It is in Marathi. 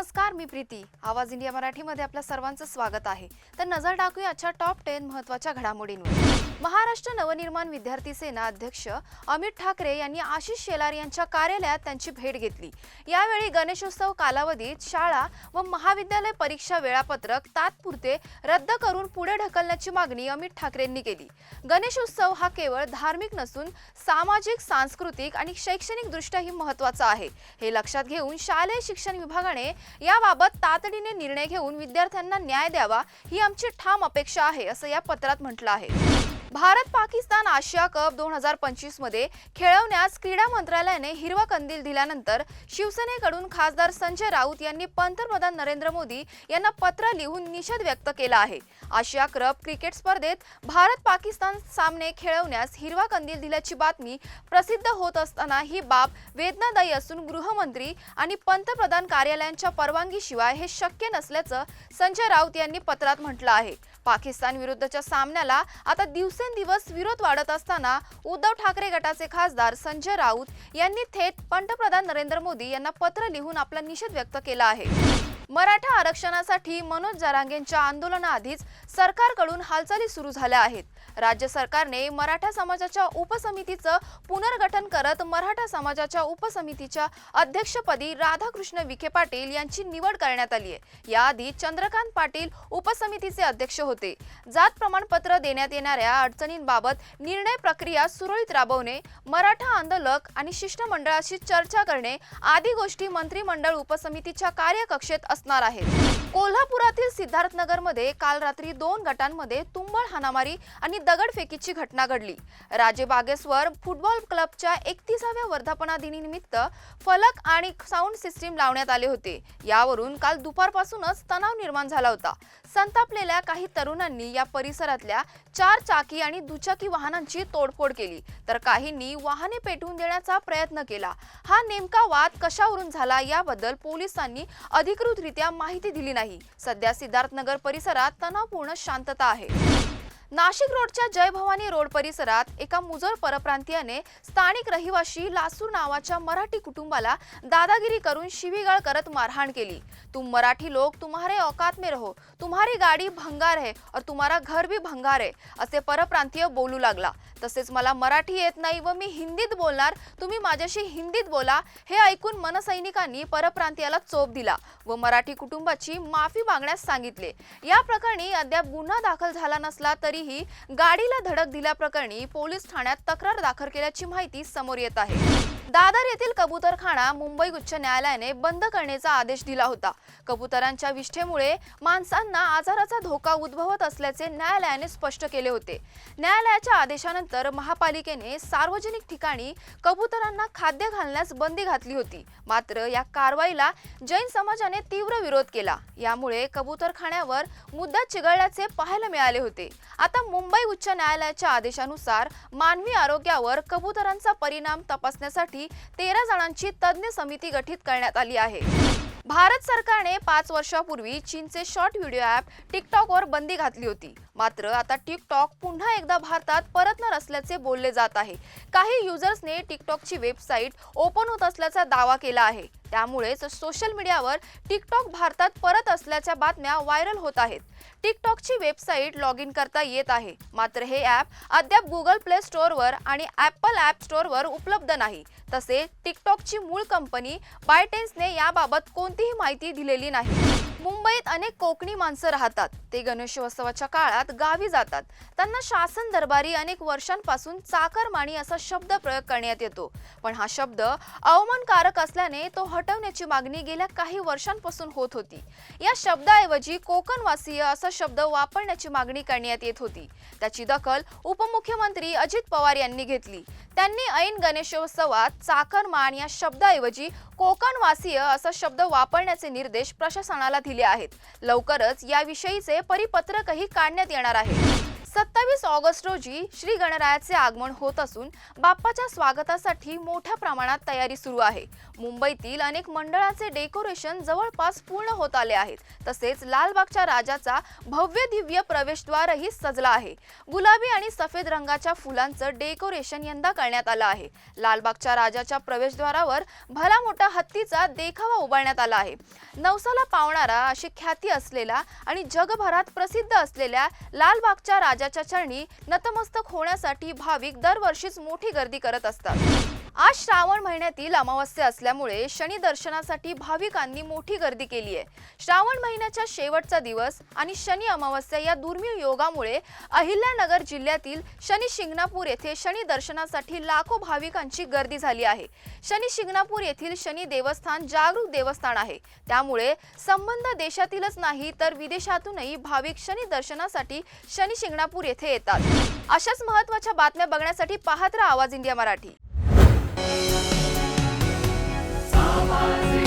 नमस्कार मी प्रीती. आवाज इंडिया मराठीमध्ये आपल्या सर्वांचं स्वागत आहे. तर नजर टाकूया आजच्या टॉप टेन महत्त्वाच्या घडामोडींवर. महाराष्ट्र नवनिर्माण विद्यार्थी सेना अध्यक्ष अमित ठाकरे यांनी आशिष शेलार यांच्या कार्यालयात त्यांची भेट घेतली. यावेळी गणेशोत्सव कालावधीत शाळा व महाविद्यालय परीक्षा वेळापत्रक तात्पुरते रद्द करून पुढे ढकलण्याची मागणी अमित ठाकरेंनी केली. गणेशोत्सव हा केवळ धार्मिक नसून सामाजिक सांस्कृतिक आणि शैक्षणिक दृष्ट्याही महत्त्वाचा आहे. हे लक्षात घेऊन शालेय शिक्षण विभागाने याबाबत तातडीने निर्णय घेऊन विद्यार्थ्यांना न्याय द्यावा ही आमची ठाम अपेक्षा आहे असं या पत्रात म्हटलं आहे. भारत पाकिस्तान आशिया कप दोन हजार पंचवीसमध्ये खेळवण्यास क्रीडा मंत्रालयाने हिरवा कंदील दिल्यानंतर शिवसेनेकडून खासदार संजय राऊत यांनी पंतप्रधान नरेंद्र मोदी यांना पत्र लिहून निषेध व्यक्त केला आहे. आशिया कप क्रिकेट स्पर्धेत भारत पाकिस्तान सामने खेळवण्यास हिरवा कंदील दिल्याची बातमी प्रसिद्ध होत असताना ही बाब वेदनादायी असून गृहमंत्री आणि पंतप्रधान कार्यालयांच्या परवानगीशिवाय हे शक्य नसल्याचं संजय राऊत यांनी पत्रात म्हटलं आहे. पाकिस्तान विरुद्धच्या सामन्याला आता दिवसेंदिवस विरोध वाढत असताना उद्धव ठाकरे गटाचे खासदार संजय राऊत यांनी थेट पंतप्रधान नरेंद्र मोदी यांना पत्र लिहून आपला निषेध व्यक्त केला आहे. मराठा आरक्षणासाठी मनोज जरांगेंच्या आंदोलनाआधीच सरकारकडून हालचाली सुरू झाल्या आहेत. राज्य सरकारने मराठा समाजाच्या उपसमितीचं पुनर्गठन करत मराठा समाजाच्या उपसमितीच्या अध्यक्षपदी राधाकृष्ण विखे पाटील यांची निवड करण्यात आली आहे. याआधी चंद्रकांत पाटील उपसमितीचे अध्यक्ष होते. जात प्रमाणपत्र देण्यात येणाऱ्या अडचणींबाबत निर्णय प्रक्रिया सुरळीत राबवणे मराठा आंदोलक आणि शिष्टमंडळाशी चर्चा करणे आदी गोष्टी मंत्रिमंडळ उपसमितीच्या कार्यकक्षेत असणार आहेत. कोल्हापुरातील सिद्धार्थनगरमध्ये काल रात्री दोन गटांमध्ये तुंबळ हाणामारी आणि दगडफेकीची घटना घडली. राजेबागेश्वर फुटबॉल क्लबच्या एकतीसाव्या वर्धापनादिनीनिमित्त फलक आणि साऊंड सिस्टीम लावण्यात आले होते. यावरून काल दुपारपासूनच तणाव निर्माण झाला होता. संतापलेल्या काही तरुणांनी या परिसरातल्या चार चाकी आणि दुचाकी वाहनांची तोडफोड केली तर काहींनी वाहने पेटवून देण्याचा प्रयत्न केला. हा नेमका वाद कशावरून झाला याबद्दल पोलिसांनी अधिकृत अधिकृतरित्या माहिती दिली नाही. सध्या सिद्धार्थनगर परिसरात तणावपूर्ण शांतता आहे. नाशिक रोडच्या जय भवानी रोड परिसरात एका मुजर परप्रांतीयाने स्थानिक रहिवाशी लासूर नावाच्या मराठी कुटुंबाला दादागिरी करून शिवीगाळ करत मारहाण केली. तुम मराठी लोक तुम्हारे औकात में रहो. तुम्हारी गाडी भंगार है और तुम्हारा घर भी भंगार है असे परप्रांतीय बोलू लागला. तसेच मला मराठी येत नाही व मी हिंदीत बोलणार. तुम्ही माझ्याशी हिंदीत बोला. हे ऐकून मनसैनिकांनी परप्रांतीयाला चोप दिला व मराठी कुटुंबाची माफी मागण्यास सांगितले. या प्रकरणी अद्याप गुन्हा दाखल झाला नसला तरी तरीही गाडीला धडक दिल्याप्रकरणी पोलीस ठाण्यात तक्रार दाखल केल्याची माहिती समोर येत आहे. दादर येथील कबूतरखाना मुंबई उच्च न्यायालयाने बंद करण्याचा आदेश दिला होता. कबुतरांच्या विष्ठेमुळे माणसांना आजाराचा धोका उद्भवत असल्याचे न्यायालयाने स्पष्ट केले होते. न्यायालयाच्या आदेशानंतर महापालिकेने सार्वजनिक ठिकाणी कबुतरांना खाद्य घालण्यास बंदी घातली होती. मात्र या कारवाईला जैन समाजाने तीव्र विरोध केला. यामुळे कबूतरखान्यावर मुद्दा चिघळल्याचे पाहायला मिळाले होते. आता मुंबई उच्च न्यायालयाच्या आदेशानुसार मानवी आरोग्यावर कबुतरांचा परिणाम तपासण्यासाठी तेरा जणांची तज्ज्ञ समिती गठीत करण्यात आली आहे. भारत सरकारने पाच वर्षापूर्वी चीनचे शॉर्ट व्हिडिओ ॲप टिकटॉकवर बंदी घातली होती. मात्र आता टिकटॉक पुन्हा एकदा भारतात परतणार असल्याचे बोलले जात आहे. काही युजर्सने टिकटॉकची वेबसाईट ओपन होत असल्याचा दावा केला आहे. त्यामुळेच सोशल मीडियावर टिकटॉक भारतात परत असल्याच्या बातम्या व्हायरल होत आहेत. टिकटॉकची वेबसाईट लॉग इन करता येत आहे. मात्र हे ॲप अद्याप गुगल प्ले स्टोअरवर आणि ॲपल ॲप स्टोअरवर उपलब्ध नाही. तसेच टिकटॉकची मूळ कंपनी बायटेन्सने याबाबत कोणतीही माहिती दिलेली नाही. मुंबईत अनेक कोकणी माणसं राहतात. ते गणेशोत्सवाच्या काळात गावी जातात. त्यांना शासन दरबारी अनेक वर्षांपासून चाकरमाणी असा शब्द प्रयोग करण्यात येतो. पण हा शब्द अवमानकारक असल्याने तो हटवण्याची मागणी गेल्या काही वर्षांपासून होत होती. या शब्दाऐवजी कोकणवासीय असा शब्द वापरण्याची मागणी करण्यात येत होती. त्याची दखल उपमुख्यमंत्री अजित पवार यांनी घेतली. त्यांनी ऐन गणेशोत्सवात चाकरमान या शब्दाऐवजी कोकणवासीय असा शब्द वापरण्याचे निर्देश प्रशासनाला दिले आहेत. लवकरच याविषयीचे परिपत्रकही काढण्यात येणार आहे. सत्तावीस ऑगस्ट रोजी श्री गणरायाचे आगमन होत असून बाप्पाच्या स्वागतासाठी मोठ्या प्रमाणात तयारी सुरू आहे. मुंबईतील अनेक मंडळाचे डेकोरेशन जवळपास पूर्ण होत आले आहेत. तसेच लालबागच्या राजाचा भव्य दिव्य प्रवेशद्वारही सजला आहे. गुलाबी आणि सफेद रंगाच्या फुलांचं डेकोरेशन यंदा करण्यात आलं आहे. लालबागच्या राजाच्या प्रवेशद्वारावर भला मोठा हत्तीचा देखावा उभारण्यात आला आहे. नवसाला पावणारा अशी ख्याती असलेला आणि जगभरात प्रसिद्ध असलेल्या लालबागच्या राजा राजाच्या चरणी नतमस्तक होण्यासाठी भाविक दरवर्षीच मोठी गर्दी करत असतात. आज श्रावण महिन्यातील अमावस्या असल्यामुळे शनी दर्शनासाठी भाविकांनी मोठी गर्दी केली आहे. श्रावण महिन्याच्या शेवटचा दिवस आणि शनी अमावस्या या दुर्मिळ योगामुळे अहिल्यानगर जिल्ह्यातील शनी शिंगणापूर येथे शनी दर्शनासाठी लाखो भाविकांची गर्दी झाली आहे. शनी शिंगणापूर येथील शनी देवस्थान जागरूक देवस्थान आहे. त्यामुळे संबंध देशातीलच नाही तर विदेशातूनही भाविक शनी दर्शनासाठी शनी शिंगणापूर येथे येतात. अशाच महत्त्वाच्या बातम्या बघण्यासाठी पाहत आवाज इंडिया मराठी. was